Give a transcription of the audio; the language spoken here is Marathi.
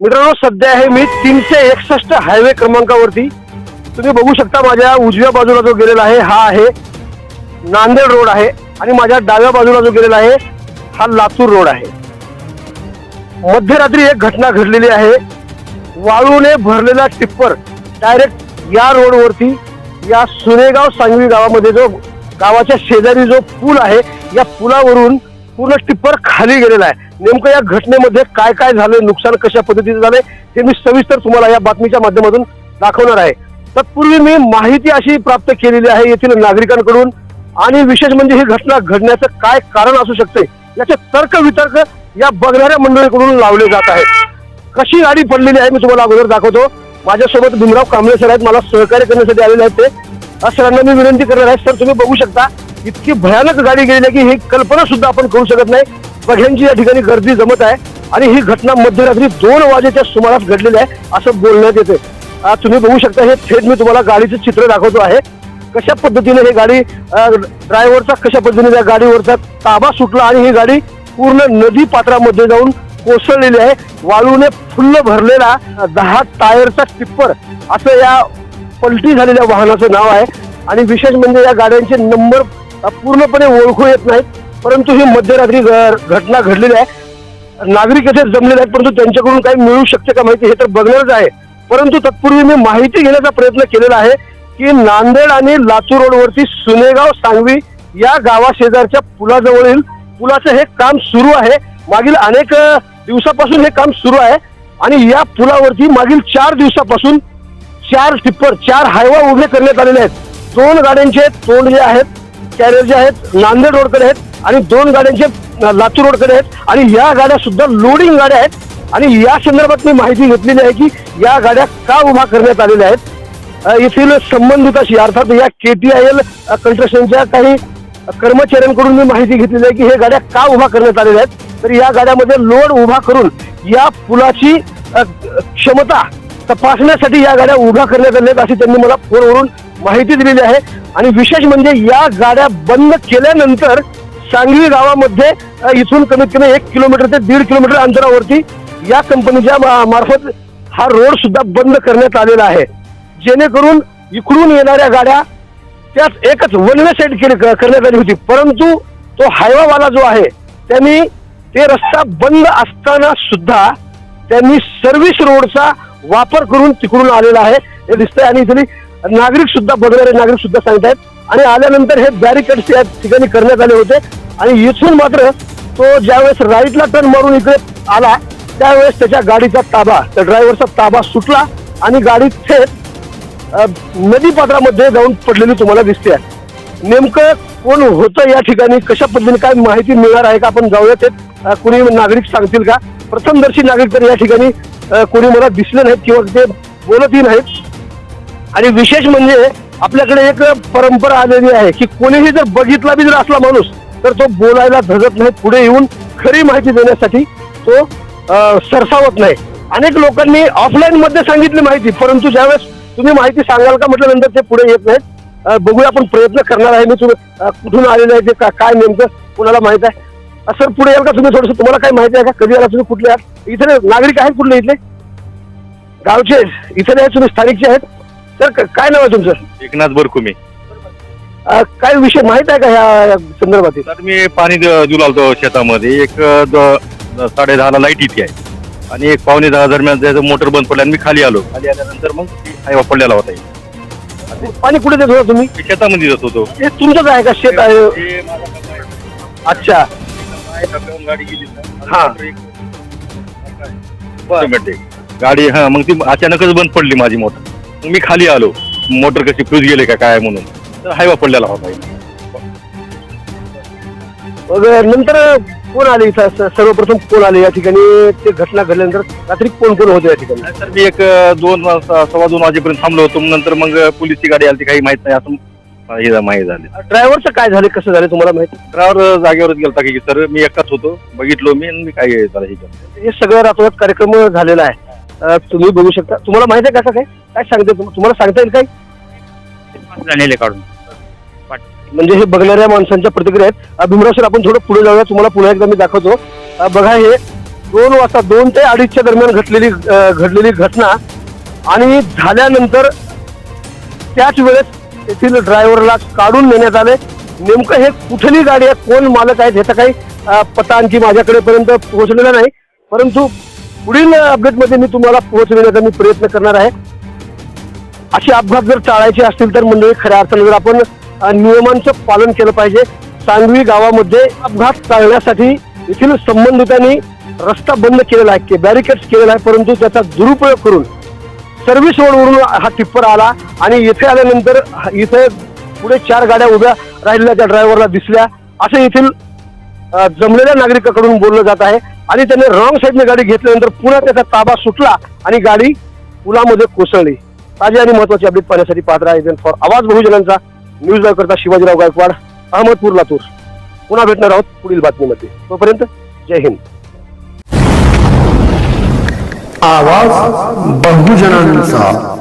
मित्रांनो सध्या आहे मी तीनशे एकसष्ट हायवे क्रमांकावरती. तुम्ही बघू शकता माझ्या उजव्या बाजूला जो गेलेला आहे हा आहे नांदेड रोड आहे आणि माझ्या डाव्या बाजूला जो गेलेला आहे हा लातूर रोड आहे. मध्यरात्री एक घटना घडलेली आहे. वाळूने भरलेला टिप्पर डायरेक्ट या रोडवरती या सुनेगाव सांगवी गावामध्ये जो गावाच्या शेजारी जो पूल आहे या पुलावरून पूर्ण टिप्पर खाली गेलेला आहे. नेमकं या घटनेमध्ये काय काय झालं नुकसान कशा पद्धतीचं झालंय हे मी सविस्तर तुम्हाला या बातमीच्या माध्यमातून दाखवणार आहे. तत्पूर्वी मी माहिती अशी प्राप्त केलेली आहे येथील नागरिकांकडून आणि विशेष म्हणजे ही घटना घडण्याचं काय कारण असू शकते याचे तर्क वितर्क या बघणाऱ्या मंडळीकडून लावले जात आहे कशी गाडी पडलेली आहे मी तुम्हाला अगोदर दाखवतो. माझ्यासोबत भीमराव कांबळे सर आहेत मला सहकार्य करण्यासाठी आलेले आहेत ते. आज सरांना मी विनंती करणार आहे सर तुम्ही बघू शकता. इतकी भयानक गाडी गेली आहे की ही कल्पना सुद्धा आपण करू शकत नाही. बघ्यांची या ठिकाणी गर्दी जमत आहे आणि ही घटना मध्यरात्री दोन वाजेच्या सुमारास घडलेली आहे असं बोलण्यात येते. तुम्ही बघू शकता हे थेट मी तुम्हाला गाडीचं चित्र दाखवतो आहे. कशा पद्धतीने ही गाडी ड्रायव्हरचा कशा पद्धतीने त्या गाडीवरचा ताबा सुटला आणि ही गाडी पूर्ण नदी पात्रामध्ये जाऊन कोसळलेली आहे. वाळूने फुल्ल भरलेला दहा टायरचा टिप्पर असं या पलटी झालेल्या वाहनाचं नाव आहे. आणि विशेष म्हणजे या गाड्यांचे नंबर पूर्णपणे ओळखू येत नाहीत. परंतु ही मध्यरात्री घ- घटना घडलेली आहे. नागरिक येथे जमलेले आहेत परंतु त्यांच्याकडून काही मिळू शकते का माहिती हे तर बघणारच आहे. परंतु तत्पूर्वी मी माहिती घेण्याचा प्रयत्न केलेला आहे की नांदेड आणि लातूर रोडवरती सुनेगाव सांगवी या गावाशेजारच्या पुलाजवळील पुलाचं हे काम सुरू आहे. मागील अनेक दिवसापासून हे काम सुरू आहे आणि या पुलावरती मागील चार दिवसापासून चार टिप्पर चार हायवा उभे करण्यात आलेले आहेत. दोन गाड्यांचे तोंड जे आहेत कॅरियर जे आहेत नांदेड रोडकडे आहेत आणि दोन गाड्यांचे लातूर रोडकडे आहेत. आणि या गाड्या सुद्धा लोडिंग गाड्या आहेत. आणि या संदर्भात मी माहिती घेतलेली आहे की या गाड्या का उभा करण्यात आलेल्या आहेत. अ, येथील संबंधिताशी अर्थात या के टी आय एल कंस्ट्रक्शनच्या काही कर्मचाऱ्यांकडून मी माहिती घेतलेली आहे की हे गाड्या का उभा करण्यात आलेल्या आहेत. तर या गाड्यामध्ये लोड उभा करून या पुलाची क्षमता तपासण्यासाठी या गाड्या उभ्या करण्यात आल्या आहेत अशी त्यांनी मला फोनवरून माहिती दिलेली आहे. आणि विशेष म्हणजे या गाड्या बंद केल्यानंतर सांगली गावामध्ये इथून कमीत कमी एक किलोमीटर ते दीड किलोमीटर अंतरावरती या कंपनीच्या मार्फत हा रोड सुद्धा बंद करण्यात आलेला आहे. जेणेकरून इकडून येणाऱ्या गाड्या त्यात एकच वन वे साईड केली करण्यात आली होती. परंतु तो हायवावाला जो आहे त्यांनी ते रस्ता बंद असताना सुद्धा त्यांनी सर्व्हिस रोडचा वापर करून तिकडून आलेला आहे. हे दिसतंय. आणि इथली नागरिक सुद्धा बघणारे नागरिक सुद्धा सांगतायत आणि आल्यानंतर हे बॅरिकेड्स या ठिकाणी करण्यात आले होते. आणि इथून मात्र तो ज्यावेळेस राईटला टर्न मारून इकडे आला त्यावेळेस त्याच्या गाडीचा ताबा त्या ड्रायव्हरचा ताबा सुटला आणि गाडी थेट नदीपात्रामध्ये जाऊन पडलेली तुम्हाला दिसते आहे. नेमकं कोण होतं या ठिकाणी कशा पद्धतीने काय माहिती मिळणार आहे का? आपण जाऊया ते कुणी कोणी नागरिक सांगतील का? प्रथमदर्शी नागरिक तर या ठिकाणी कोणी मला दिसले नाहीत किंवा ते बोलतही नाहीत. आणि विशेष म्हणजे आपल्याकडे एक परंपरा आलेली आहे की कोणीही जर बघितला बी जर असला माणूस तर तो बोलायला धजत नाही पुढे येऊन खरी माहिती देण्यासाठी तो सरसावत नाही. अनेक लोकांनी ऑफलाईन मध्ये सांगितली माहिती परंतु ज्यावेळेस तुम्ही माहिती सांगाल का म्हटल्यानंतर ते पुढे येत नाहीत. बघूया आपण प्रयत्न करणार आहे मी तुम्ही कुठून आलेलं आहे ते का- काय नेमकं कुणाला माहीत आहे. सर पुढे याल का तुम्ही थोडस? तुम्हाला काय माहिती आहे का? कधी आला तुम्ही? कुठले आहात? इथे नागरिक आहेत कुठले इथले? गावचे इथे आहेत तुम्ही स्थानिकचे आहेत? सर क- काय नाव आहे तुमचं? एकनाथ बरकुमे अ, काय विषय माहीत आहे का ह्या संदर्भात तर मी पाणी द- देऊ लागतो शेतामध्ये. एक द- साडे दहाला लाइट इथे आहे. आणि एक पावणे दहा दरम्यान त्याचं मोटर बंद पडलं आणि मी खाली आलो. खाली आल्यानंतर मग हायवा पडलेला होता. इथे. पाणी कुठे देत होता तुम्ही? शेतामध्ये जात होतो. हे तुमचंच आहे का? शेत आहे. ते माझा काका आहे. अच्छा. आहे, गाडी गेली. हा. गाडी हा मग ती अचानकच बंद पडली माझी मोटर. मी खाली आलो. मोटर कशी फ्यूज गेले का काय म्हणून? तर हायवा पडलेला होता. मग नंतर कोण आले स- सर्वप्रथम कोण आले या ठिकाणी? ते घटना घडल्यानंतर रात्री कोण कोण होते या ठिकाणी? तर मी एक दोन वाजता सव्वा दोन वाजेपर्यंत थांबलो होतो. नंतर मग पोलीसची गाडी आली. काही माहीत नाही. असं मला हे माहीत झाले. ड्रायव्हरचं काय झालं? कसं झालं? तुम्हाला माहिती? ड्रायव्हर जागेवरच गेलता की सर मी एकटाच होतो. बघितलो मी आणि मी काय झालं हे केलं. हे सगळं रातोरात कार्यक्रम झालेला आहे. अ, तुम्ही बघू शकता. तुम्हाला माहिती आहे कसं काय काय सांगते तुम- तुम्हाला सांगता येईल काय जाणेले काढून. म्हणजे हे बघणाऱ्या माणसांच्या प्रतिक्रिया आहेत. अ, भीमराव सर आपण थोडं पुढे जाऊया. तुम्हाला पुन्हा एकदा मी दाखवतो. अ, बघा हे दोन वाजता दोन ते अडीचच्या दरम्यान घडलेली अं, घडलेली घटना आणि झाल्यानंतर त्याच वेळेस तेथील ड्रायव्हरला काढून नेण्यात आले. नेमकं हे कुठली गाडी आहे? कोण मालक आहेत? ह्याचा काही अं, पत्ता आणखी माझ्याकडे पर्यंत पोहोचलेला नाही. परंतु पुढील अपडेटमध्ये मी तुम्हाला पोहोचविण्याचा मी प्रयत्न करणार आहे. असे अपघात जर टाळायचे असतील तर मंडळी खऱ्या अर्थाने जर आपण नियमांचं पालन केलं पाहिजे. सांगवी गावामध्ये अपघात टाळण्यासाठी येथील संबंधितांनी रस्ता बंद केलेला आहे के बॅरिकेड्स केलेला आहे परंतु त्याचा दुरुपयोग करून सर्व्हिस रोडवरून हा टिप्पर आला आणि इथे आल्यानंतर इथे पुढे चार गाड्या उभ्या राहिलेल्या त्या ड्रायव्हरला दिसल्या. असं येथील जमलेल्या नागरिकाकडून बोललं जात आहे आणि त्याने रॉंग साईडने गाडी घेतल्यानंतर पुन्हा त्याचा ताबा सुटला आणि गाडी पुलामध्ये कोसळली. ताजी आणि महत्वाची अपडेट पाहण्यासाठी पात्र आहे फॉर आवाज बहुजनांचा. न्यूज करता शिवाजीराव गायकवाड अहमदपूर लातूर. पुन्हा भेटणार आहोत पुढील बातमीमध्ये. तोपर्यंत जय हिंद. आवाज बहुजनांचा.